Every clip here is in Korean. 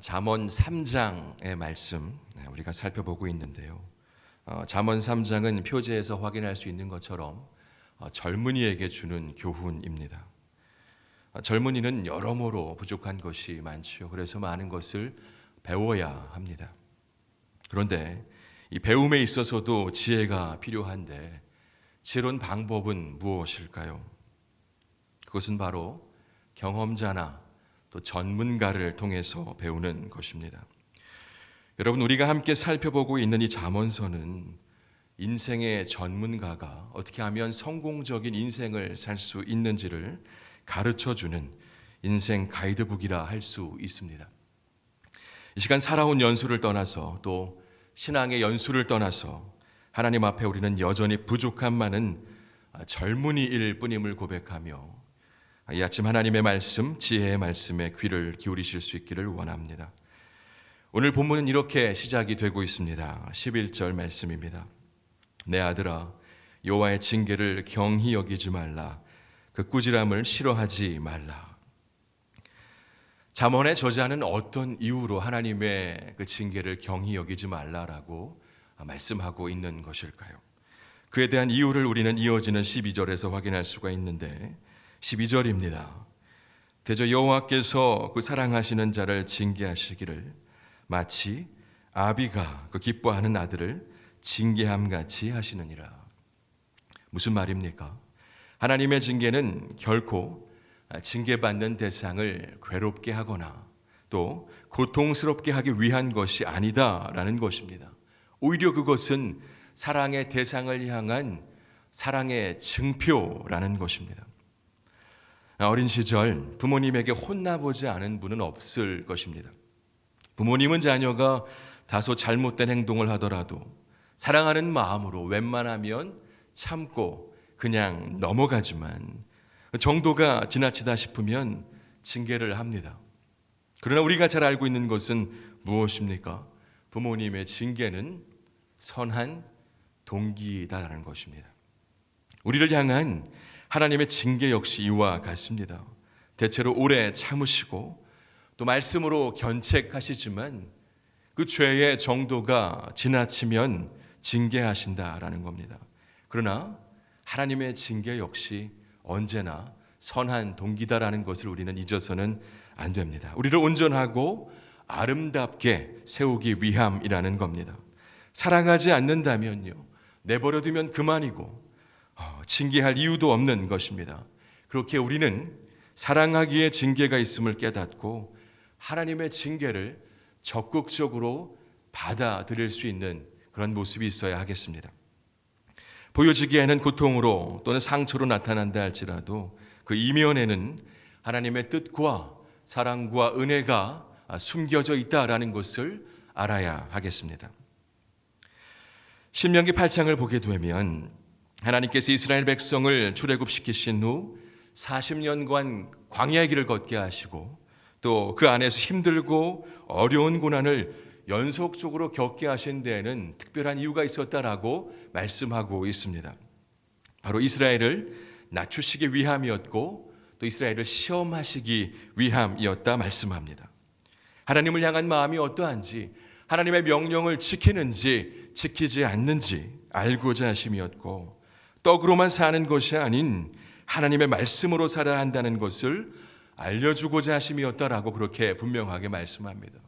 잠언 3장의 말씀 네, 우리가 살펴보고 있는데요. 어, 잠언 3장은 표제에서 확인할 수 있는 것처럼 어, 젊은이에게 주는 교훈입니다. 어, 젊은이는 여러모로 부족한 것이 많지요. 그래서 많은 것을 배워야 합니다. 그런데 이 배움에 있어서도 지혜가 필요한데 지혜로운 방법은 무엇일까요? 그것은 바로 경험자나 또 전문가를 통해서 배우는 것입니다. 여러분 우리가 함께 살펴보고 있는 이 잠언서는 인생의 전문가가 어떻게 하면 성공적인 인생을 살 수 있는지를 가르쳐 주는 인생 가이드북이라 할 수 있습니다. 이 시간 살아온 연수를 떠나서 또 신앙의 연수를 떠나서 하나님 앞에 우리는 여전히 부족함만은 젊은이일 뿐임을 고백하며 이 아침 하나님의 말씀, 지혜의 말씀에 귀를 기울이실 수 있기를 원합니다. 오늘 본문은 이렇게 시작이 되고 있습니다. 11절 말씀입니다. 내 아들아 여호와의 징계를 경히 여기지 말라. 그 꾸지람을 싫어하지 말라. 잠언의 저자는 어떤 이유로 하나님의 그 징계를 경히 여기지 말라라고 말씀하고 있는 것일까요? 그에 대한 이유를 우리는 이어지는 12절에서 확인할 수가 있는데 12절입니다. 대저 여호와께서 그 사랑하시는 자를 징계하시기를 마치 아비가 그 기뻐하는 아들을 징계함 같이 하시느니라. 무슨 말입니까? 하나님의 징계는 결코 징계받는 대상을 괴롭게 하거나 또 고통스럽게 하기 위한 것이 아니다라는 것입니다. 오히려 그것은 사랑의 대상을 향한 사랑의 증표라는 것입니다. 어린 시절 부모님에게 혼나보지 않은 분은 없을 것입니다. 부모님은 자녀가 다소 잘못된 행동을 하더라도 사랑하는 마음으로 웬만하면 참고 그냥 넘어가지만 정도가 지나치다 싶으면 징계를 합니다. 그러나 우리가 잘 알고 있는 것은 무엇입니까? 부모님의 징계는 선한 동기다라는 것입니다. 우리를 향한 하나님의 징계 역시 이와 같습니다. 대체로 오래 참으시고 또 말씀으로 견책하시지만 그 죄의 정도가 지나치면 징계하신다라는 겁니다. 그러나 하나님의 징계 역시 언제나 선한 동기다라는 것을 우리는 잊어서는 안 됩니다. 우리를 온전하고 아름답게 세우기 위함이라는 겁니다. 사랑하지 않는다면요. 내버려두면 그만이고 어, 징계할 이유도 없는 것입니다. 그렇게 우리는 사랑하기에 징계가 있음을 깨닫고 하나님의 징계를 적극적으로 받아들일 수 있는 그런 모습이 있어야 하겠습니다. 보여지기에는 고통으로 또는 상처로 나타난다 할지라도 그 이면에는 하나님의 뜻과 사랑과 은혜가 숨겨져 있다라는 것을 알아야 하겠습니다. 신명기 8장을 보게 되면 하나님께서 이스라엘 백성을 출애굽시키신 후 40년간 광야의 길을 걷게 하시고 또 그 안에서 힘들고 어려운 고난을 연속적으로 겪게 하신 데에는 특별한 이유가 있었다라고 말씀하고 있습니다. 바로 이스라엘을 낮추시기 위함이었고 또 이스라엘을 시험하시기 위함이었다 말씀합니다. 하나님을 향한 마음이 어떠한지 하나님의 명령을 지키는지 지키지 않는지 알고자 하심이었고 떡으로만 사는 것이 아닌 하나님의 말씀으로 살아야 한다는 것을 알려주고자 하심이었다라고 그렇게 분명하게 말씀합니다.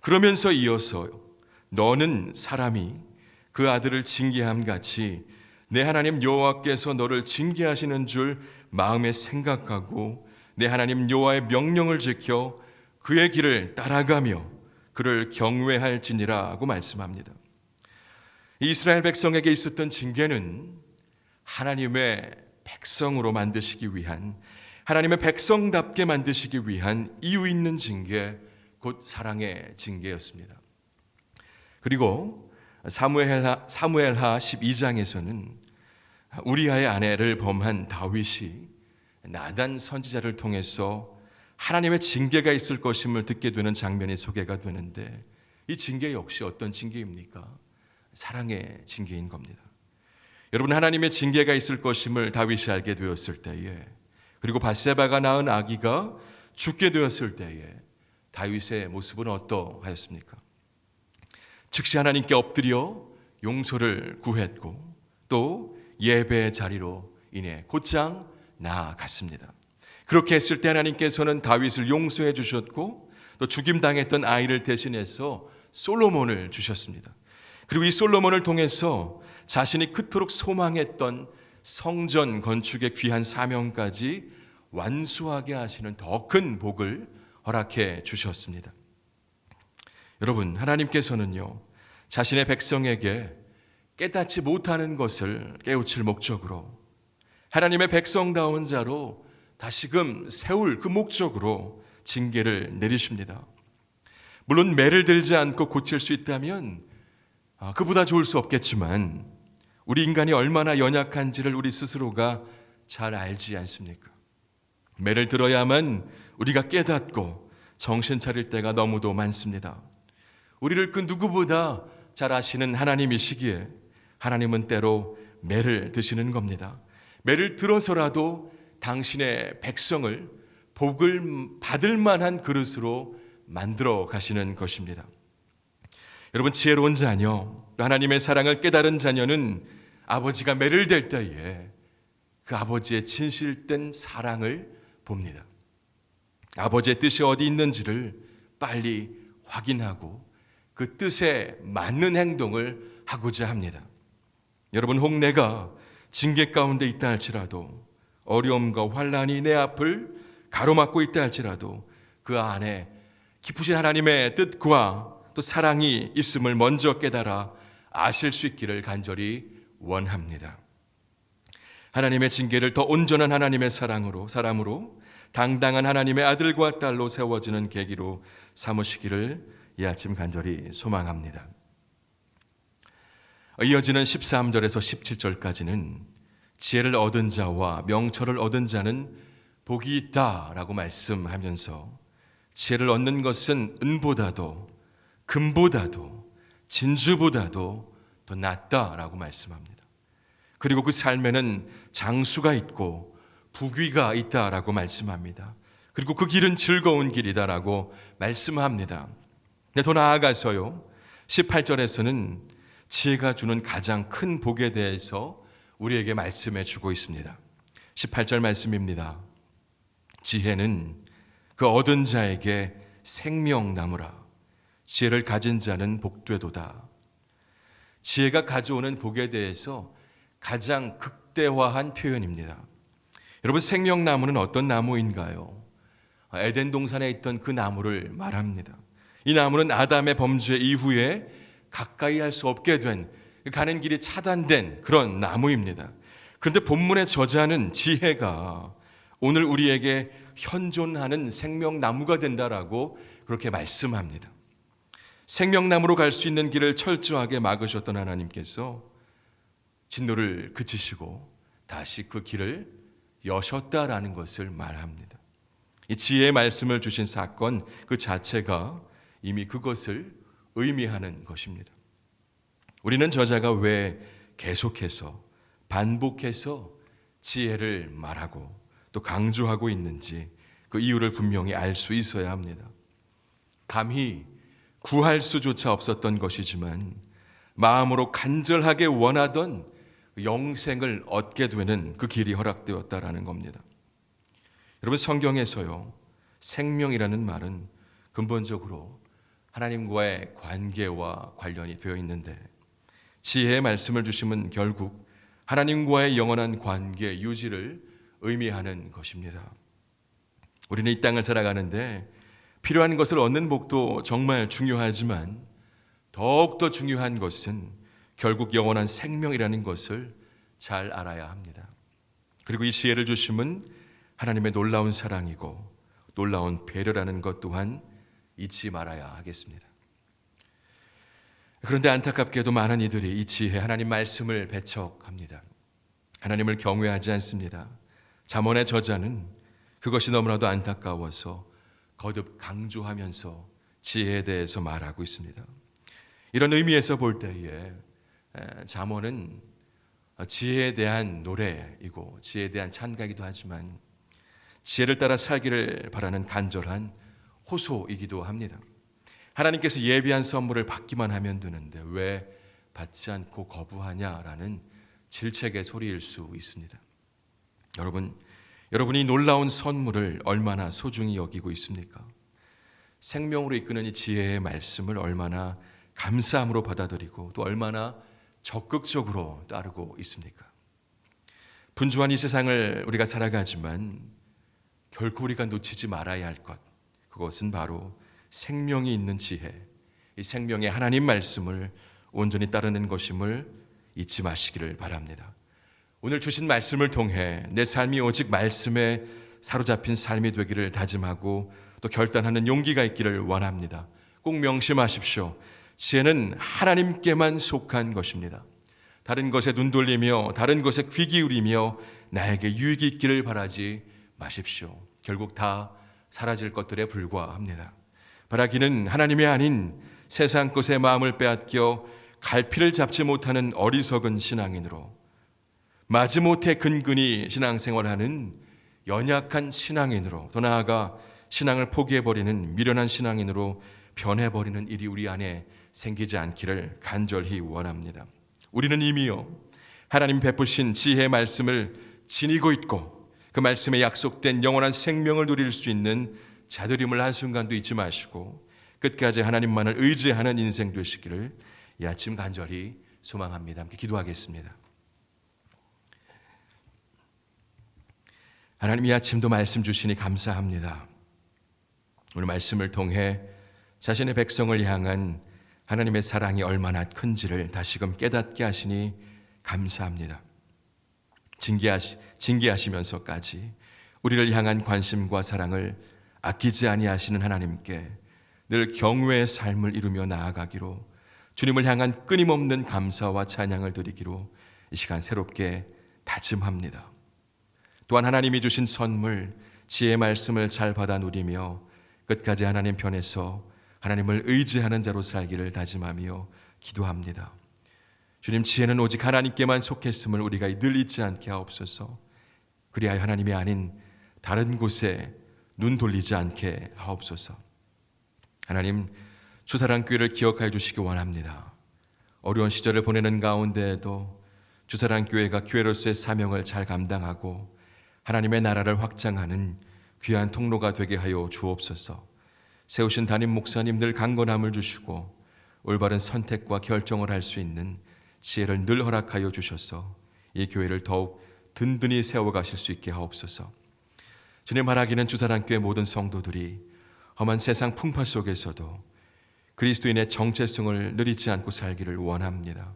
그러면서 이어서 너는 사람이 그 아들을 징계함 같이 내 하나님 여호와께서 너를 징계하시는 줄 마음에 생각하고 내 하나님 여호와의 명령을 지켜 그의 길을 따라가며 그를 경외할지니라고 말씀합니다. 이스라엘 백성에게 있었던 징계는 하나님의 백성으로 만드시기 위한 하나님의 백성답게 만드시기 위한 이유 있는 징계 곧 사랑의 징계였습니다. 그리고 사무엘하, 사무엘하 12장에서는 우리아의 아내를 범한 다윗이 나단 선지자를 통해서 하나님의 징계가 있을 것임을 듣게 되는 장면이 소개가 되는데 이 징계 역시 어떤 징계입니까? 사랑의 징계인 겁니다. 여러분 하나님의 징계가 있을 것임을 다윗이 알게 되었을 때에 그리고 바세바가 낳은 아기가 죽게 되었을 때에 다윗의 모습은 어떠하였습니까? 즉시 하나님께 엎드려 용서를 구했고 또 예배의 자리로 인해 곧장 나아갔습니다. 그렇게 했을 때 하나님께서는 다윗을 용서해 주셨고 또 죽임 당했던 아이를 대신해서 솔로몬을 주셨습니다. 그리고 이 솔로몬을 통해서 자신이 그토록 소망했던 성전 건축의 귀한 사명까지 완수하게 하시는 더 큰 복을 허락해 주셨습니다. 여러분, 하나님께서는요, 자신의 백성에게 깨닫지 못하는 것을 깨우칠 목적으로 하나님의 백성다운 자로 다시금 세울 그 목적으로 징계를 내리십니다. 물론 매를 들지 않고 고칠 수 있다면 아, 그보다 좋을 수 없겠지만 우리 인간이 얼마나 연약한지를 우리 스스로가 잘 알지 않습니까? 매를 들어야만 우리가 깨닫고 정신 차릴 때가 너무도 많습니다. 우리를 그 누구보다 잘 아시는 하나님이시기에 하나님은 때로 매를 드시는 겁니다. 매를 들어서라도 당신의 백성을 복을 받을 만한 그릇으로 만들어 가시는 것입니다. 여러분 지혜로운 자녀, 하나님의 사랑을 깨달은 자녀는 아버지가 매를 댈 때에 그 아버지의 진실된 사랑을 봅니다. 아버지의 뜻이 어디 있는지를 빨리 확인하고 그 뜻에 맞는 행동을 하고자 합니다. 여러분 홍내가 징계 가운데 있다 할지라도 어려움과 환란이 내 앞을 가로막고 있다 할지라도 그 안에 깊으신 하나님의 뜻과 또 사랑이 있음을 먼저 깨달아 아실 수 있기를 간절히 원합니다. 하나님의 징계를 더 온전한 하나님의 사랑으로 사람으로 당당한 하나님의 아들과 딸로 세워지는 계기로 삼으시기를 이 아침 간절히 소망합니다. 이어지는 13절에서 17절까지는 지혜를 얻은 자와 명철을 얻은 자는 복이 있다라고 말씀하면서 지혜를 얻는 것은 은보다도 금보다도 진주보다도 더 낫다라고 말씀합니다. 그리고 그 삶에는 장수가 있고 부귀가 있다라고 말씀합니다. 그리고 그 길은 즐거운 길이다라고 말씀합니다. 근데 더 나아가서요. 18절에서는 지혜가 주는 가장 큰 복에 대해서 우리에게 말씀해 주고 있습니다. 18절 말씀입니다. 지혜는 그 얻은 자에게 생명나무라. 지혜를 가진 자는 복되도다. 지혜가 가져오는 복에 대해서 가장 극대화한 표현입니다. 여러분 생명나무는 어떤 나무인가요? 에덴 동산에 있던 그 나무를 말합니다. 이 나무는 아담의 범죄 이후에 가까이 할 수 없게 된 가는 길이 차단된 그런 나무입니다. 그런데 본문의 저자는 지혜가 오늘 우리에게 현존하는 생명나무가 된다라고 그렇게 말씀합니다. 생명나무로 갈 수 있는 길을 철저하게 막으셨던 하나님께서 진노를 그치시고 다시 그 길을 여셨다라는 것을 말합니다. 이 지혜의 말씀을 주신 사건 그 자체가 이미 그것을 의미하는 것입니다. 우리는 저자가 왜 계속해서 반복해서 지혜를 말하고 또 강조하고 있는지 그 이유를 분명히 알 수 있어야 합니다. 감히 구할 수조차 없었던 것이지만 마음으로 간절하게 원하던 영생을 얻게 되는 그 길이 허락되었다라는 겁니다. 여러분 성경에서요 생명이라는 말은 근본적으로 하나님과의 관계와 관련이 되어 있는데 지혜의 말씀을 주시면 결국 하나님과의 영원한 관계 유지를 의미하는 것입니다. 우리는 이 땅을 살아가는데 필요한 것을 얻는 복도 정말 중요하지만 더욱더 중요한 것은 결국 영원한 생명이라는 것을 잘 알아야 합니다. 그리고 이 지혜를 주심은 하나님의 놀라운 사랑이고 놀라운 배려라는 것 또한 잊지 말아야 하겠습니다. 그런데 안타깝게도 많은 이들이 이 지혜 하나님 말씀을 배척합니다. 하나님을 경외하지 않습니다. 잠언의 저자는 그것이 너무나도 안타까워서 거듭 강조하면서 지혜에 대해서 말하고 있습니다. 이런 의미에서 볼 때에 잠언은 지혜에 대한 노래이고 지혜에 대한 찬가기도 하지만 지혜를 따라 살기를 바라는 간절한 호소이기도 합니다. 하나님께서 예비한 선물을 받기만 하면 되는데 왜 받지 않고 거부하냐라는 질책의 소리일 수 있습니다. 여러분, 여러분이 놀라운 선물을 얼마나 소중히 여기고 있습니까? 생명으로 이끄는 이 지혜의 말씀을 얼마나 감사함으로 받아들이고 또 얼마나 적극적으로 따르고 있습니까? 분주한 이 세상을 우리가 살아가지만 결코 우리가 놓치지 말아야 할 것, 그것은 바로 생명이 있는 지혜, 이 생명의 하나님 말씀을 온전히 따르는 것임을 잊지 마시기를 바랍니다. 오늘 주신 말씀을 통해 내 삶이 오직 말씀에 사로잡힌 삶이 되기를 다짐하고 또 결단하는 용기가 있기를 원합니다. 꼭 명심하십시오. 지혜는 하나님께만 속한 것입니다. 다른 것에 눈 돌리며 다른 것에 귀 기울이며 나에게 유익이 있기를 바라지 마십시오. 결국 다 사라질 것들에 불과합니다. 바라기는 하나님이 아닌 세상 것의 마음을 빼앗겨 갈피를 잡지 못하는 어리석은 신앙인으로 마지못해 근근히 신앙생활하는 연약한 신앙인으로 더 나아가 신앙을 포기해버리는 미련한 신앙인으로 변해버리는 일이 우리 안에 생기지 않기를 간절히 원합니다. 우리는 이미요 하나님 베푸신 지혜의 말씀을 지니고 있고 그 말씀에 약속된 영원한 생명을 누릴 수 있는 자들임을 한 순간도 잊지 마시고 끝까지 하나님만을 의지하는 인생 되시기를 이 아침 간절히 소망합니다. 함께 기도하겠습니다. 하나님 이 아침도 말씀 주시니 감사합니다. 오늘 말씀을 통해 자신의 백성을 향한 하나님의 사랑이 얼마나 큰지를 다시금 깨닫게 하시니 감사합니다. 징계하시, 징계하시면서까지 우리를 향한 관심과 사랑을 아끼지 아니하시는 하나님께 늘 경외의 삶을 이루며 나아가기로 주님을 향한 끊임없는 감사와 찬양을 드리기로 이 시간 새롭게 다짐합니다. 또한 하나님이 주신 선물, 지혜 말씀을 잘 받아 누리며 끝까지 하나님 편에서 하나님을 의지하는 자로 살기를 다짐하며 기도합니다. 주님 지혜는 오직 하나님께만 속했음을 우리가 늘 잊지 않게 하옵소서. 그리하여 하나님이 아닌 다른 곳에 눈 돌리지 않게 하옵소서. 하나님 주사랑 교회를 기억하여 주시기 원합니다. 어려운 시절을 보내는 가운데에도 주사랑 교회가 교회로서의 사명을 잘 감당하고 하나님의 나라를 확장하는 귀한 통로가 되게 하여 주옵소서. 세우신 담임 목사님들 강건함을 주시고 올바른 선택과 결정을 할 수 있는 지혜를 늘 허락하여 주셔서 이 교회를 더욱 든든히 세워 가실 수 있게 하옵소서. 주님 말하기는 주사랑교회 모든 성도들이 험한 세상 풍파 속에서도 그리스도인의 정체성을 느리지 않고 살기를 원합니다.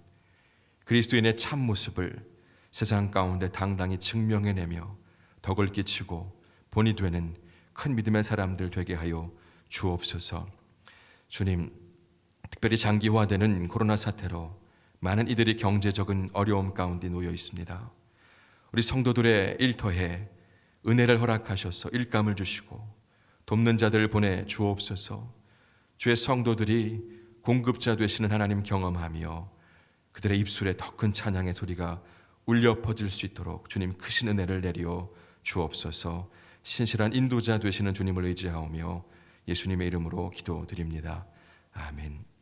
그리스도인의 참 모습을 세상 가운데 당당히 증명해내며 덕을 끼치고 본이 되는 큰 믿음의 사람들 되게 하여 주옵소서. 주님, 특별히 장기화되는 코로나 사태로 많은 이들이 경제적인 어려움 가운데 놓여 있습니다. 우리 성도들의 일터에 은혜를 허락하셔서 일감을 주시고 돕는 자들을 보내 주옵소서. 주의 성도들이 공급자 되시는 하나님 경험하며 그들의 입술에 더 큰 찬양의 소리가 울려 퍼질 수 있도록 주님 크신 은혜를 내려 주옵소서. 신실한 인도자 되시는 주님을 의지하오며 예수님의 이름으로 기도드립니다. 아멘.